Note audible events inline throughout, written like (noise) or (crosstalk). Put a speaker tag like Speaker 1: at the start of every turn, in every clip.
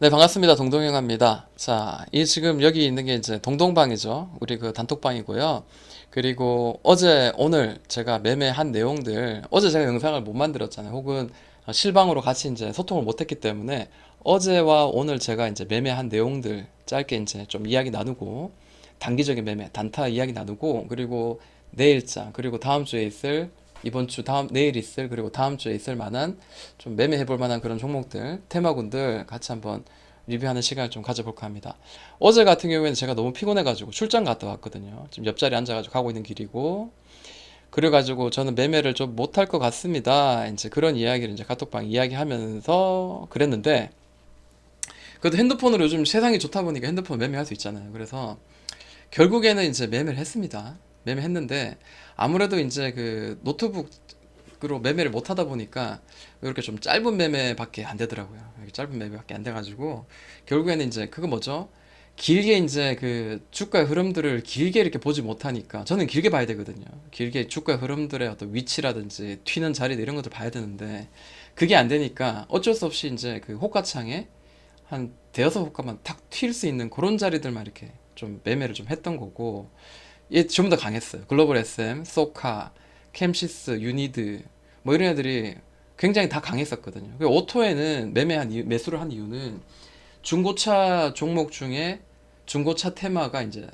Speaker 1: 네, 반갑습니다. 동동영화입니다. 자, 이 지금 여기 있는 게 이제 동동방이죠. 우리 그 단톡방이고요. 그리고 어제, 오늘 제가 매매한 내용들, 어제 제가 영상을 못 만들었잖아요. 혹은 실방으로 같이 이제 소통을 못 했기 때문에 어제와 오늘 제가 이제 매매한 내용들 짧게 이제 좀 이야기 나누고, 단기적인 매매, 단타 이야기 나누고, 그리고 내일자, 그리고 다음 주에 있을 이번 주 다음 내일 있을 그리고 다음 주에 있을 만한 좀 매매해 볼 만한 그런 종목들 테마군들 같이 한번 리뷰하는 시간을 좀 가져볼까 합니다. 어제 같은 경우에는 제가 너무 피곤해가지고 출장 갔다 왔거든요. 지금 옆자리에 앉아가지고 가고 있는 길이고 그래가지고 저는 매매를 좀 못할 것 같습니다. 이제 그런 이야기를 이제 카톡방 이야기하면서 그랬는데 그래도 핸드폰으로 요즘 세상이 좋다 보니까 핸드폰 매매할 수 있잖아요. 그래서 결국에는 이제 매매를 했습니다. 매매했는데 아무래도 이제 그 노트북으로 매매를 못 하다 보니까 이렇게 좀 짧은 매매밖에 안 되더라고요. 짧은 매매밖에 안 돼가지고 결국에는 이제 그거 뭐죠? 길게 이제 그 주가의 흐름들을 길게 이렇게 보지 못하니까 저는 길게 봐야 되거든요. 길게 주가의 흐름들의 어떤 위치라든지 튀는 자리들 이런 것들 봐야 되는데 그게 안 되니까 어쩔 수 없이 이제 그 호가창에 한 대여섯 호가만 탁 튈 수 있는 그런 자리들만 이렇게 좀 매매를 좀 했던 거고 얘 전부 다 강했어요. 글로벌 SM, 소카, 캠시스, 유니드 뭐 이런 애들이 굉장히 다 강했었거든요. 그 오토에는 매매한 이유, 매수를 한 이유는 중고차 종목 중에 중고차 테마가 이제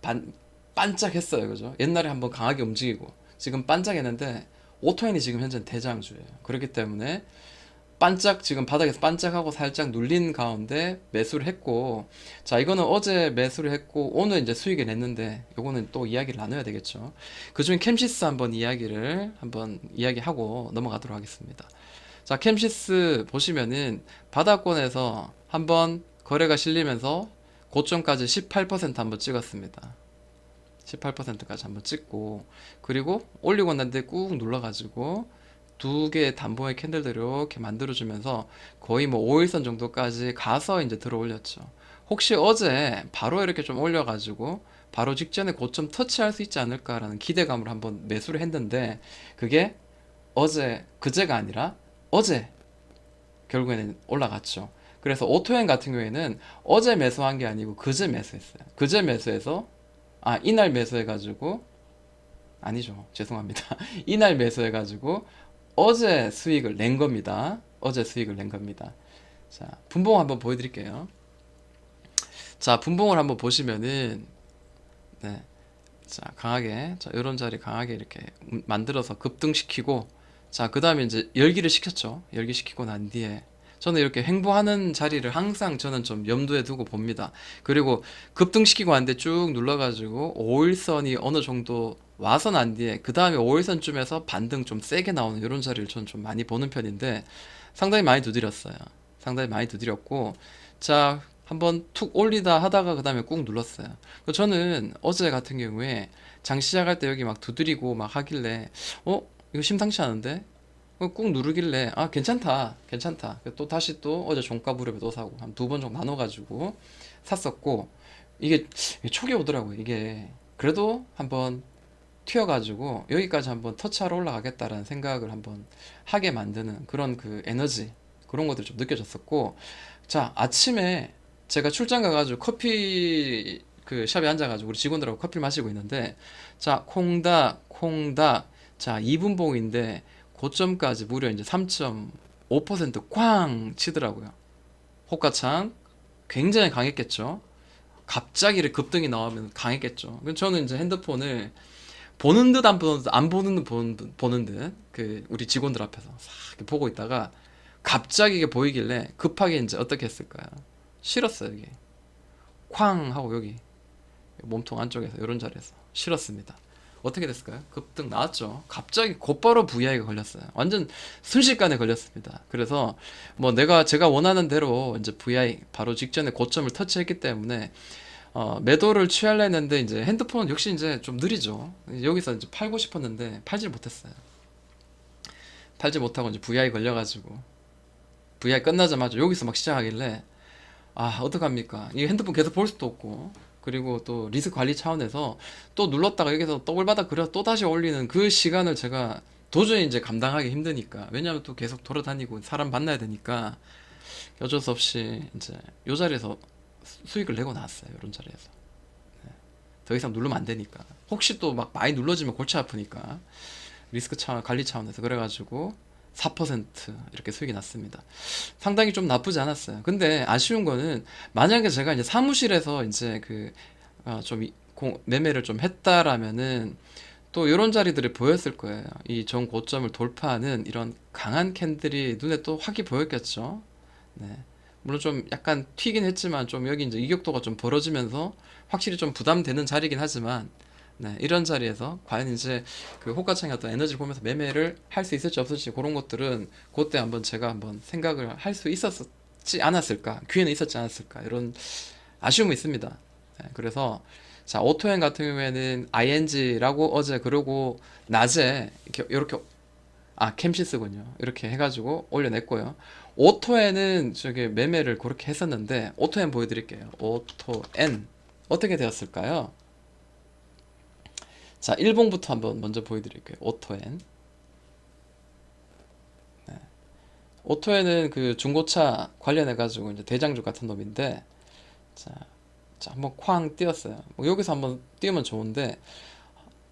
Speaker 1: 반, 반짝했어요. 그죠? 옛날에 한번 강하게 움직이고 지금 반짝했는데 오토엔이 지금 현재 대장주예요. 그렇기 때문에 반짝 지금 바닥에서 반짝하고 살짝 눌린 가운데 매수를 했고 자 이거는 어제 매수를 했고 오늘 이제 수익을 냈는데 요거는 또 이야기를 나눠야 되겠죠. 그중에 캠시스 한번 이야기를 한번 이야기하고 넘어가도록 하겠습니다. 자 캠시스 보시면은 바닥권에서 한번 거래가 실리면서 고점까지 18% 한번 찍었습니다. 18%까지 한번 찍고 그리고 올리고 난데 꾹 눌러가지고 두 개의 단봉의 캔들들 이렇게 만들어주면서 거의 뭐 5일선 정도까지 가서 이제 들어 올렸죠. 혹시 어제 바로 이렇게 좀 올려가지고 바로 직전에 고점 터치할 수 있지 않을까라는 기대감으로 한번 매수를 했는데 그게 어제 그제가 아니라 어제 결국에는 올라갔죠. 그래서 오토엔 같은 경우에는 어제 매수한 게 아니고 그제 매수했어요. 그제 매수해서 아 이날 매수해가지고 아니죠. 죄송합니다. (laughs) 이날 매수해가지고 어제 수익을 낸 겁니다. 어제 수익을 낸 겁니다. 자, 분봉 한번 보여드릴게요. 자, 분봉을 한번 보시면은, 네. 자, 강하게, 자, 이런 자리 강하게 이렇게 만들어서 급등시키고, 자, 그 다음에 이제 열기를 시켰죠. 열기 시키고 난 뒤에, 저는 이렇게 횡보하는 자리를 항상 저는 좀 염두에 두고 봅니다. 그리고 급등시키고 왔는데 쭉 눌러가지고 5일선이 어느 정도 와서 난 뒤에 그 다음에 5일선쯤에서 반등 좀 세게 나오는 이런 자리를 저는 좀 많이 보는 편인데 상당히 많이 두드렸어요. 상당히 많이 두드렸고 자 한번 툭 올리다 하다가 그 다음에 꾹 눌렀어요. 그 저는 어제 같은 경우에 장 시작할 때 여기 막 두드리고 막 하길래 어 이거 심상치 않은데 어, 꾹 누르길래 아 괜찮다 괜찮다 또 다시 또 어제 종가 무렵에 또 사고 한 두 번 정도 나눠가지고 샀었고 이게 촉이 오더라고요 이게 그래도 한번 튀어가지고 여기까지 한번 터치하러 올라가겠다라는 생각을 한번 하게 만드는 그런 그 에너지 그런 것들이 좀 느껴졌었고 자 아침에 제가 출장 가가지고 커피 그 샵에 앉아가지고 우리 직원들하고 커피를 마시고 있는데 자 콩닥 콩닥 자 2분봉인데 고점까지 무려 이제 3.5%꽝 치더라고요. 호가창 굉장히 강했겠죠? 갑자기 급등이 나오면 강했겠죠? 저는 이제 핸드폰을 보는 듯 안 보는 듯 안 보는 듯 보는 듯 보는 듯 그 우리 직원들 앞에서 싹 보고 있다가 갑자기 이게 보이길래 급하게 이제 어떻게 했을까요? 실었어요 여기 쾅 하고 여기 몸통 안쪽에서 이런 자리에서 실었습니다. 어떻게 됐을까요? 급등 나왔죠. 갑자기 곧바로 VI가 걸렸어요. 완전 순식간에 걸렸습니다. 그래서 뭐 내가 제가 원하는 대로 이제 VI 바로 직전에 고점을 터치했기 때문에 어, 매도를 취하려 했는데 이제 핸드폰 역시 이제 좀 느리죠. 여기서 이제 팔고 싶었는데 팔질 못했어요. 팔지 못하고 이제 VI 걸려가지고 VI 끝나자마자 여기서 막 시작하길래 아 어떡합니까? 이 핸드폰 계속 볼 수도 없고 그리고 또 리스크 관리 차원에서 또 눌렀다가 여기서 더블바닥 그려 또 다시 올리는 그 시간을 제가 도저히 이제 감당하기 힘드니까 왜냐하면 또 계속 돌아다니고 사람 만나야 되니까 어쩔 수 없이 이제 요 자리에서 수- 수익을 내고 나왔어요. 이런 자리에서. 네. 더 이상 누르면 안 되니까. 혹시 또 막 많이 눌러지면 골치 아프니까 리스크 차원 관리 차원에서 그래가지고 4% 이렇게 수익이 났습니다. 상당히 좀 나쁘지 않았어요. 근데 아쉬운 거는 만약에 제가 이제 사무실에서 이제 그 어, 공- 매매를 좀 했다라면은 또 이런 자리들이 보였을 거예요. 이 전 고점을 돌파하는 이런 강한 캔들이 눈에 또 확이 보였겠죠. 네. 물론 좀 약간 튀긴 했지만 좀 여기 이제 이격도가 좀 벌어지면서 확실히 좀 부담되는 자리긴 하지만 네, 이런 자리에서 과연 이제 그 호가창의 어떤 에너지를 보면서 매매를 할 수 있을지 없을지 그런 것들은 그때 한번 제가 한번 생각을 할 수 있었지 않았을까 기회는 있었지 않았을까 이런 아쉬움이 있습니다. 네, 그래서 자 오토엔 같은 경우에는 ing라고 어제 그러고 낮에 이렇게 이렇게 아 캠시스군요. 이렇게 해가지고 올려냈고요. 오토엔은 저기 매매를 그렇게 했었는데 오토엔 보여드릴게요. 오토엔 어떻게 되었을까요? 자 일봉부터 한번 먼저 보여드릴게요. 오토엔 오토엔은 그 중고차 관련해 가지고 이제 대장주 같은 놈인데 자, 자 한번 쾅 띄었어요. 뭐 여기서 한번 띄우면 좋은데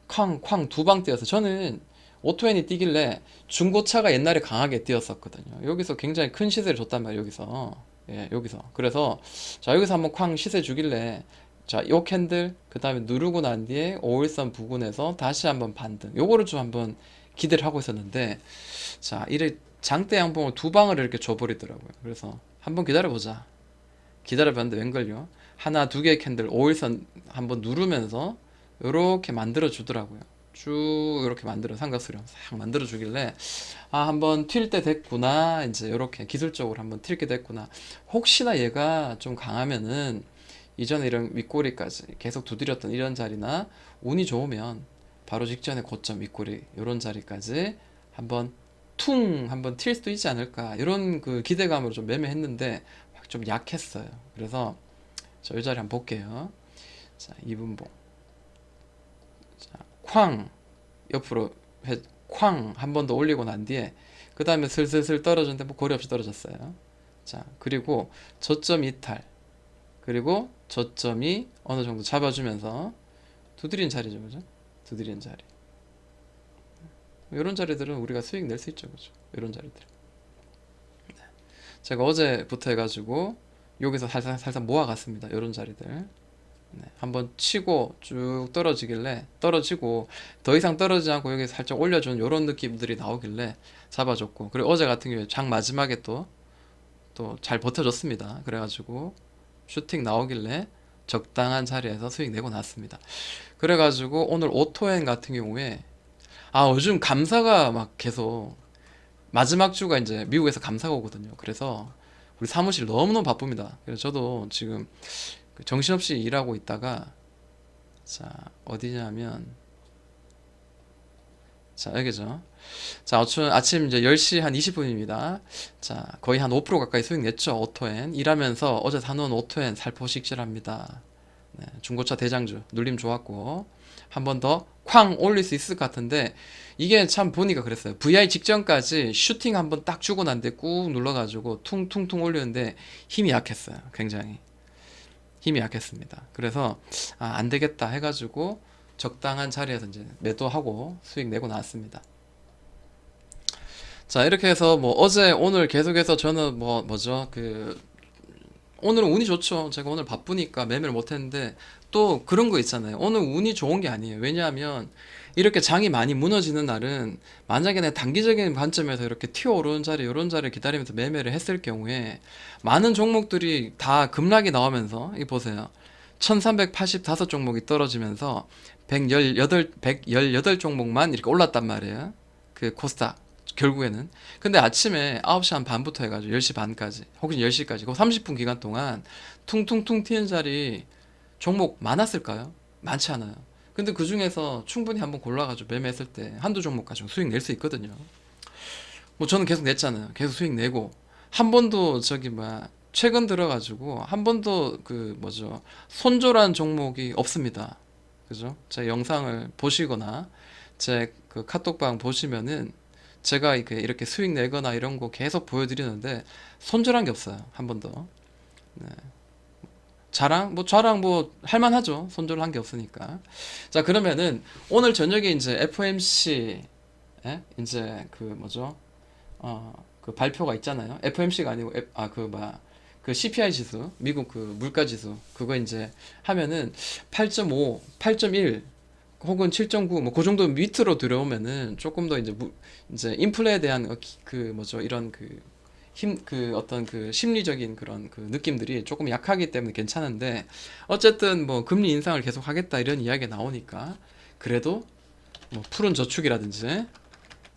Speaker 1: 쾅쾅 두방 띄어서 저는 오토엔이 뛰길래 중고차가 옛날에 강하게 뛰었었거든요. 여기서 굉장히 큰 시세를 줬단 말이에요. 여기서 예 여기서 그래서 자 여기서 한번 쾅 시세 주길래 자 요 캔들 그 다음에 누르고 난 뒤에 5일선 부근에서 다시 한번 반등 요거를 좀 한번 기대를 하고 있었는데 자 이래 장대 양봉을 두 방을 이렇게 줘 버리더라고요. 그래서 한번 기다려 보자. 기다려 봤는데 웬걸요? 하나 두 개의 캔들 5일선 한번 누르면서 이렇게 만들어 주더라고요. 쭉 이렇게 만들어 삼각수렴 싹 만들어 주길래 아 한번 튈 때 됐구나 이제 이렇게 기술적으로 한번 튈 게 됐구나 혹시나 얘가 좀 강하면은 이전에 이런 윗꼬리까지 계속 두드렸던 이런 자리나 운이 좋으면 바로 직전에 고점 윗꼬리 이런 자리까지 한번 퉁 한번 튈 수도 있지 않을까 이런 그 기대감으로 좀 매매했는데 좀 약했어요. 그래서 자, 이 자리 한번 볼게요. 자, 2분봉. 자, 쾅 옆으로 해, 쾅한 번 더 올리고 난 뒤에 그 다음에 슬슬슬 떨어졌는데 뭐 거리 없이 떨어졌어요. 자, 그리고 저점 이탈. 그리고 저점이 어느 정도 잡아주면서 두드린 자리죠, 그죠? 두드린 자리. 이런 자리들은 우리가 수익 낼 수 있죠, 그죠? 이런 자리들. 네. 제가 어제부터 해가지고 여기서 살살 살살 모아갔습니다. 이런 자리들. 네, 한번 치고 쭉 떨어지길래 떨어지고 더 이상 떨어지지 않고 여기 살짝 올려준 이런 느낌들이 나오길래 잡아줬고 그리고 어제 같은 경우에 장 마지막에 또 또 잘 버텨줬습니다. 그래가지고 슈팅 나오길래 적당한 자리에서 수익 내고 났습니다. 그래가지고 오늘 오토엔 같은 경우에 아 요즘 감사가 막 계속 마지막 주가 이제 미국에서 감사가 오거든요. 그래서 우리 사무실 너무너무 바쁩니다. 그래서 저도 지금 그 정신없이 일하고 있다가 자 어디냐면 자 여기죠. 자 아침 이제 10시 한 20분입니다. 자 거의 한 5% 가까이 수익 냈죠 오토엔 일하면서 어제 사놓은 오토엔 살포식질합니다. 네, 중고차 대장주 눌림 좋았고 한 번 더 쾅 올릴 수 있을 것 같은데 이게 참 보니까 그랬어요. VI 직전까지 슈팅 한 번 딱 주고 난 뒤에 꾹 눌러가지고 퉁퉁퉁 올리는데 힘이 약했어요. 굉장히 힘이 약했습니다. 그래서 아, 안 되겠다 해가지고 적당한 자리에서 이제 매도하고 수익 내고 나왔습니다. 자 이렇게 해서 뭐 어제 오늘 계속해서 저는 뭐 뭐죠 그 오늘은 운이 좋죠. 제가 오늘 바쁘니까 매매를 못했는데 또 그런 거 있잖아요. 오늘 운이 좋은 게 아니에요. 왜냐하면 이렇게 장이 많이 무너지는 날은 만약에 내 단기적인 관점에서 이렇게 튀어 오르는 자리, 이런 자리를 기다리면서 매매를 했을 경우에 많은 종목들이 다 급락이 나오면서 이 보세요. 1385 종목이 떨어지면서 118, 118 종목만 이렇게 올랐단 말이에요. 그 코스닥. 결국에는. 근데 아침에 9시 한 반부터 해가지고 10시 반까지, 혹은 10시까지, 그 30분 기간 동안 퉁퉁퉁 튀는 자리 종목 많았을까요? 많지 않아요. 근데 그 중에서 충분히 한번 골라가지고 매매했을 때 한두 종목 가지고 수익 낼 수 있거든요. 뭐 저는 계속 냈잖아요. 계속 수익 내고 한 번도 저기 뭐야 최근 들어가지고 한 번도 그 뭐죠 손절한 종목이 없습니다. 그죠? 제 영상을 보시거나 제 그 카톡방 보시면은 제가 이렇게, 이렇게 수익 내거나 이런 거 계속 보여드리는데 손절한 게 없어요. 한 번도. 네. 자랑? 뭐 자랑 뭐 할만하죠. 손절 한 게 없으니까. 자, 그러면은 오늘 저녁에 이제 FOMC 에? 이제 그 뭐죠? 어, 그 발표가 있잖아요. FOMC가 아니고 아그 뭐야? 그 CPI 지수, 미국 그 물가 지수 그거 이제 하면은 8.5, 8.1 혹은 7.9 뭐 그 정도 밑으로 들어오면은 조금 더 이제 무, 이제 인플레에 대한 어, 기- 그 뭐죠? 이런 그 힘, 그 어떤 그 심리적인 그런 그 느낌들이 조금 약하기 때문에 괜찮은데 어쨌든 뭐 금리 인상을 계속 하겠다 이런 이야기가 나오니까 그래도 뭐 푸른 저축이라든지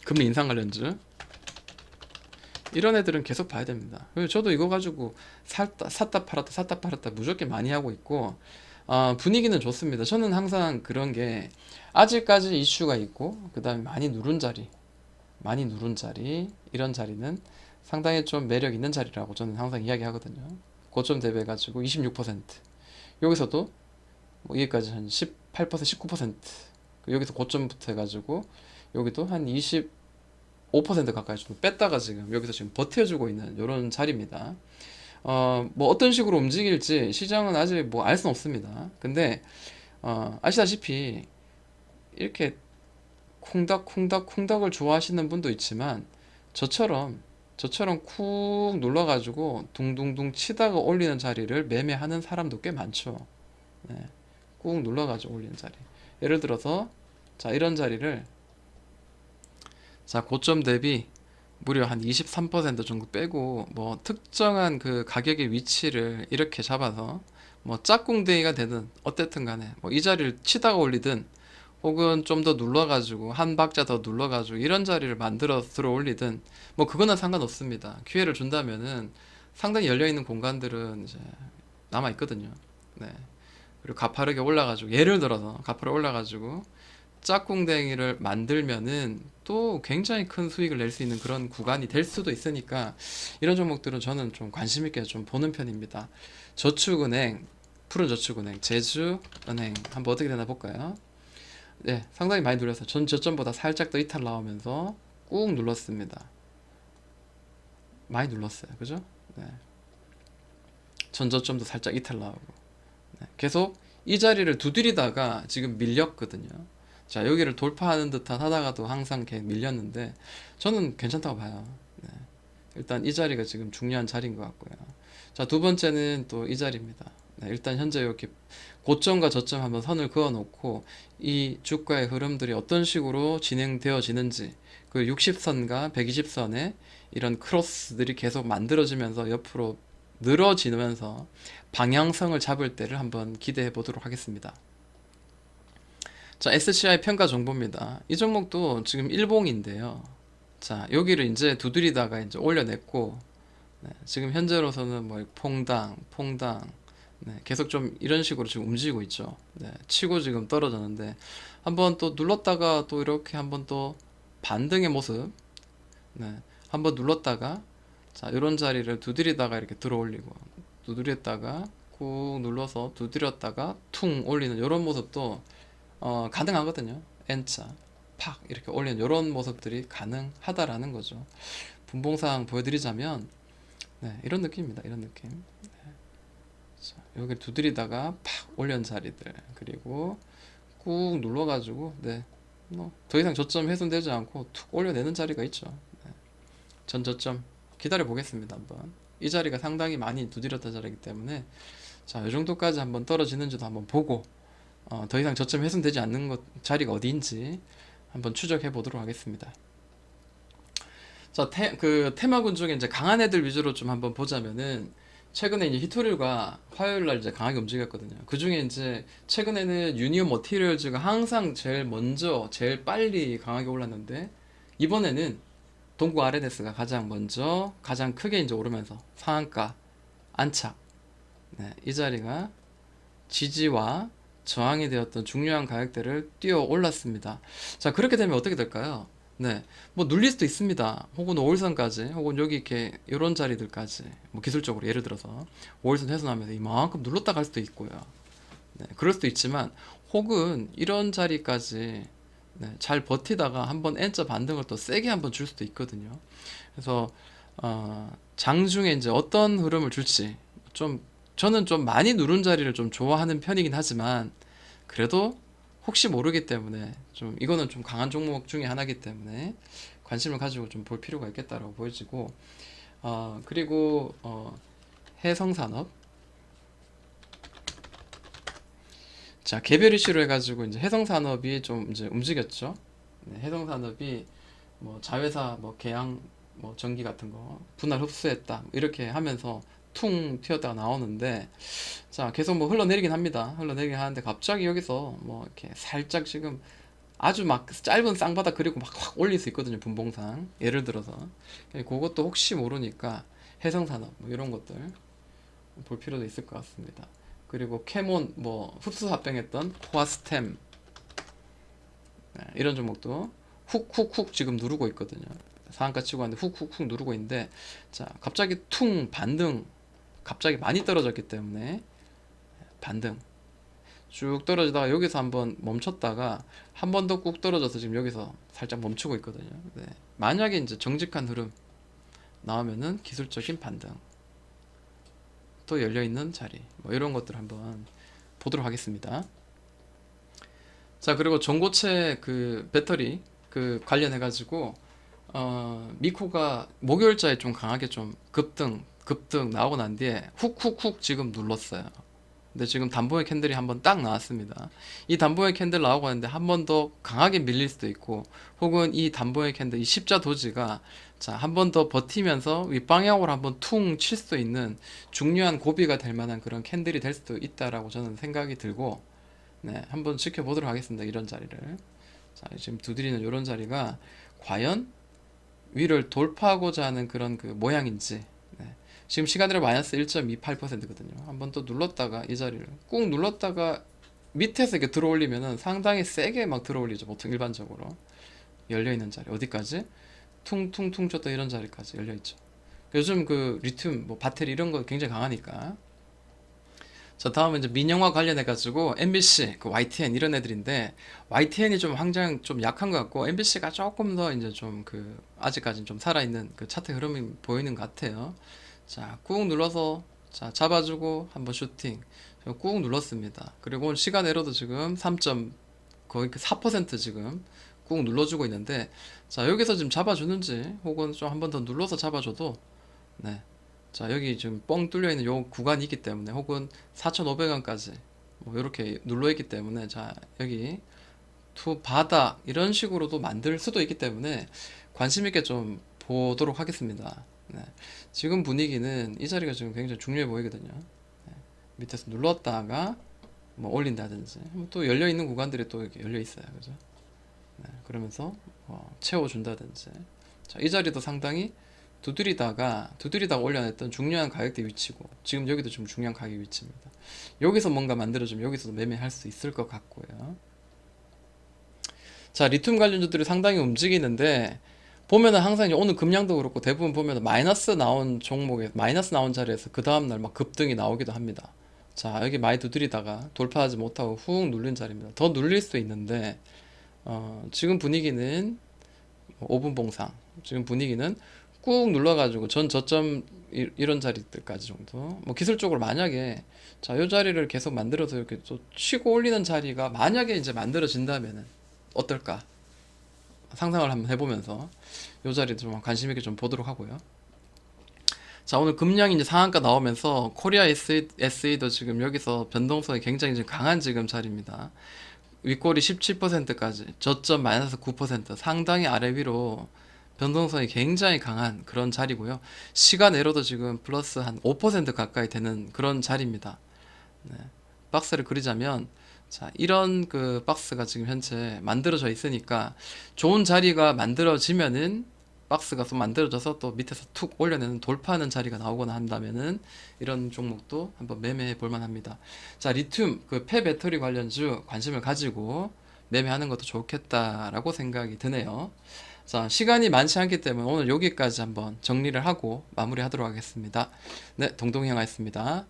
Speaker 1: 금리 인상 관련주 이런 애들은 계속 봐야 됩니다. 저도 이거 가지고 샀다, 샀다 팔았다 샀다 팔았다 무조건 많이 하고 있고 어, 분위기는 좋습니다. 저는 항상 그런 게 아직까지 이슈가 있고 그 다음에 많이 누른 자리 많이 누른 자리 이런 자리는 상당히 좀 매력 있는 자리라고 저는 항상 이야기하거든요. 고점 대비해 가지고 26% 여기서도 뭐 여기까지 한 18% 19% 여기서 고점부터 해가지고 여기도 한 25% 가까이 좀 뺐다가 지금 여기서 지금 버텨주고 있는 이런 자리입니다. 어, 뭐 어떤 식으로 움직일지 시장은 아직 뭐 알 수는 없습니다. 근데 어, 아시다시피 이렇게 콩닥 콩닥 콩닥을 좋아하시는 분도 있지만 저처럼 저처럼 쿡 눌러가지고 둥둥둥 치다가 올리는 자리를 매매하는 사람도 꽤 많죠. 네. 꾹 눌러가지고 올리는 자리. 예를 들어서 자 이런 자리를 자 고점 대비 무려 한 23% 정도 빼고 뭐 특정한 그 가격의 위치를 이렇게 잡아서 뭐 짝꿍데이가 되든 어쨌든 간에 뭐 이 자리를 치다가 올리든 혹은 좀 더 눌러가지고 한 박자 더 눌러가지고 이런 자리를 만들어 들어 올리든 뭐 그거는 상관없습니다. 기회를 준다면은 상당히 열려 있는 공간들은 이제 남아 있거든요. 네. 그리고 가파르게 올라가지고 예를 들어서 가파르게 올라가지고 짝꿍댕이를 만들면은 또 굉장히 큰 수익을 낼 수 있는 그런 구간이 될 수도 있으니까 이런 종목들은 저는 좀 관심 있게 좀 보는 편입니다. 저축은행, 푸른 저축은행, 제주은행 한번 어떻게 되나 볼까요? 네, 상당히 많이 눌렸어요. 전 저점보다 살짝 더 이탈 나오면서 꾹 눌렀습니다. 많이 눌렀어요. 그죠? 네. 전 저점도 살짝 이탈 나오고. 네, 계속 이 자리를 두드리다가 지금 밀렸거든요. 자, 여기를 돌파하는 듯한 하다가도 항상 계속 밀렸는데 저는 괜찮다고 봐요. 네. 일단 이 자리가 지금 중요한 자리인 것 같고요. 자, 두 번째는 또 이 자리입니다. 네, 일단 현재 이렇게 고점과 저점 한번 선을 그어 놓고 이 주가의 흐름들이 어떤 식으로 진행되어지는지 그 60선과 120선의 이런 크로스들이 계속 만들어지면서 옆으로 늘어지면서 방향성을 잡을 때를 한번 기대해 보도록 하겠습니다. 자, SCI 평가 정보입니다. 이 종목도 지금 일봉인데요. 자, 여기를 이제 두드리다가 이제 올려냈고, 네, 지금 현재로서는 뭐 퐁당, 퐁당, 네, 계속 좀 이런 식으로 지금 움직이고 있죠. 네, 치고 지금 떨어졌는데, 한번 또 눌렀다가 또 이렇게 한번 또 반등의 모습, 네, 한번 눌렀다가, 자, 이런 자리를 두드리다가 이렇게 들어 올리고, 두드렸다가 꾹 눌러서 두드렸다가 퉁 올리는 이런 모습도 어, 가능하거든요. N자 팍 이렇게 올리는 이런 모습들이 가능하다라는 거죠. 분봉상 보여드리자면 네, 이런 느낌입니다. 이런 느낌. 네. 자, 여기 두드리다가 팍 올린 자리들 그리고 꾹 눌러가지고 네, 뭐 더 이상 저점 훼손되지 않고 툭 올려내는 자리가 있죠. 네. 전 저점 기다려 보겠습니다. 한번 이 자리가 상당히 많이 두드렸던 자리이기 때문에 자, 이 정도까지 한번 떨어지는지도 한번 보고 어, 더 이상 저점 훼손되지 않는 것 자리가 어디인지 한번 추적해 보도록 하겠습니다. 자, 테, 그 테마군 중에 이제 강한 애들 위주로 좀 한번 보자면은 최근에 이제 히토류가 화요일 날 이제 강하게 움직였거든요. 그 중에 이제 최근에는 유니온 머티리얼즈가 항상 제일 먼저 제일 빨리 강하게 올랐는데 이번에는 동구 아레데스가 가장 먼저 가장 크게 이제 오르면서 상한가 안착 네, 이 자리가 지지와 저항이 되었던 중요한 가격대를 뛰어 올랐습니다. 자, 그렇게 되면 어떻게 될까요? 네, 뭐 눌릴 수도 있습니다. 혹은 5일선까지, 혹은 여기 이렇게 이런 자리들까지, 뭐 기술적으로 예를 들어서 5일선 훼손하면서 이만큼 눌렀다 갈 수도 있고요. 네, 그럴 수도 있지만, 혹은 이런 자리까지 네, 잘 버티다가 한번 N자 반등을 또 세게 한번 줄 수도 있거든요. 그래서 어, 장중에 이제 어떤 흐름을 줄지 좀 저는 좀 많이 누른 자리를 좀 좋아하는 편이긴 하지만 그래도 혹시 모르기 때문에 좀 이거는 좀 강한 종목 중에 하나이기 때문에 관심을 가지고 좀 볼 필요가 있겠다라고 보여지고 어, 그리고 어, 해성산업 자 개별 이슈로 해가지고 이제 해성산업이 좀 이제 움직였죠. 네, 해성산업이 뭐 자회사 뭐 계양 뭐 전기 같은 거 분할 흡수했다 뭐 이렇게 하면서 퉁 튀었다가 나오는데 자 계속 뭐 흘러내리긴 합니다. 흘러내리긴 하는데 갑자기 여기서 뭐 이렇게 살짝 지금 아주 막 짧은 쌍바닥 그리고 막 확 올릴 수 있거든요 분봉상 예를 들어서 그것도 혹시 모르니까 해성산업 뭐 이런 것들 볼 필요도 있을 것 같습니다. 그리고 캐몬 뭐 흡수 합병했던 코아스템 네, 이런 종목도 훅훅훅 지금 누르고 있거든요. 상한가 치고 왔는데 훅훅훅 누르고 있는데 자 갑자기 퉁 반등 갑자기 많이 떨어졌기 때문에 반등 쭉 떨어지다가 여기서 한번 멈췄다가 한 번 더 꾹 떨어져서 지금 여기서 살짝 멈추고 있거든요. 네. 만약에 이제 정직한 흐름 나오면은 기술적인 반등 또 열려 있는 자리 뭐 이런 것들 한번 보도록 하겠습니다. 자 그리고 전고체 그 배터리 그 관련해 가지고 어 미코가 목요일자에 좀 강하게 좀 급등 급등 나오고 난 뒤에 훅훅훅 지금 눌렀어요. 근데 지금 담보의 캔들이 한번 딱 나왔습니다. 이 담보의 캔들 나오고 하는데 한 번 더 강하게 밀릴 수도 있고 혹은 이 담보의 캔들 이 십자 도지가 자, 한 번 더 버티면서 윗방향으로 한번 퉁 칠 수도 있는 중요한 고비가 될 만한 그런 캔들이 될 수도 있다라고 저는 생각이 들고 네, 한번 지켜보도록 하겠습니다. 이런 자리를. 자, 지금 두드리는 이런 자리가 과연 위를 돌파하고자 하는 그런 그 모양인지 네. 지금 시간으로 마이너스 1.28%거든요. 한번 또 눌렀다가 이 자리를 꾹 눌렀다가 밑에서 이렇게 들어올리면은 상당히 세게 막 들어올리죠. 보통 일반적으로 열려 있는 자리 어디까지? 퉁퉁퉁 쳤던 이런 자리까지 열려 있죠. 요즘 그 리튬, 뭐 배터리 이런 거 굉장히 강하니까. 자, 다음은 이제 민영화 관련해 가지고 MBC, 그 YTN 이런 애들인데 YTN이 좀 항상 좀 약한 것 같고 MBC가 조금 더 이제 좀 그 아직까지는 좀 살아 있는 그 차트 흐름이 보이는 것 같아요. 자, 꾹 눌러서 자 잡아주고 한번 슈팅 꾹 눌렀습니다. 그리고 오늘 시간으로도 지금 3. 거의 그 4% 지금 꾹 눌러주고 있는데 자 여기서 지금 잡아주는지 혹은 좀 한번 더 눌러서 잡아줘도 네. 자 여기 지금 뻥 뚫려 있는 요 구간이 있기 때문에 혹은 4,500원까지 뭐 이렇게 눌러 있기 때문에 자 여기 투 바닥 이런 식으로도 만들 수도 있기 때문에 관심 있게 좀 보도록 하겠습니다. 네. 지금 분위기는 이 자리가 지금 굉장히 중요해 보이거든요. 네. 밑에서 눌렀다가 뭐 올린다든지 또 열려 있는 구간들이 또 이렇게 열려 있어요. 그죠? 네. 그러면서 어, 채워준다든지 자, 이 자리도 상당히 두드리다가 두드리다가 올려냈던 중요한 가격대 위치고 지금 여기도 좀 중요한 가격 위치입니다. 여기서 뭔가 만들어주면 여기서도 매매할 수 있을 것 같고요. 자 리튬 관련주들이 상당히 움직이는데 보면은 항상 이제 오늘 금량도 그렇고 대부분 보면은 마이너스 나온 종목에 마이너스 나온 자리에서 그 다음날 막 급등이 나오기도 합니다. 자 여기 많이 두드리다가 돌파하지 못하고 훅 눌린 자리입니다. 더 눌릴 수도 있는데 어, 지금 분위기는 5분 봉상 지금 분위기는 꾹 눌러가지고 전 저점 이- 이런 자리들까지 정도 뭐 기술적으로 만약에 자요 자리를 계속 만들어서 이렇게 또 치고 올리는 자리가 만약에 이제 만들어진다면은 어떨까 상상을 한번 해보면서 요 자리도 좀 관심 있게 좀 보도록 하고요. 자 오늘 금량이 이제 상한가 나오면서 코리아 SE, SE도 지금 여기서 변동성이 굉장히 지금 강한 지금 자리입니다. 윗골이 17%까지 저점 마이너스 9% 상당히 아래 위로 변동성이 굉장히 강한 그런 자리고요. 시간외로도 지금 플러스 한 5% 가까이 되는 그런 자리입니다. 네. 박스를 그리자면 자 이런 그 박스가 지금 현재 만들어져 있으니까 좋은 자리가 만들어지면은 박스가 좀 만들어져서 또 밑에서 툭 올려내는 돌파하는 자리가 나오거나 한다면은 이런 종목도 한번 매매해 볼 만 합니다. 자 리튬 그 폐 배터리 관련주 관심을 가지고 매매하는 것도 좋겠다라고 생각이 드네요. 자 시간이 많지 않기 때문에 오늘 여기까지 한번 정리를 하고 마무리하도록 하겠습니다. 네 동동행하였습니다.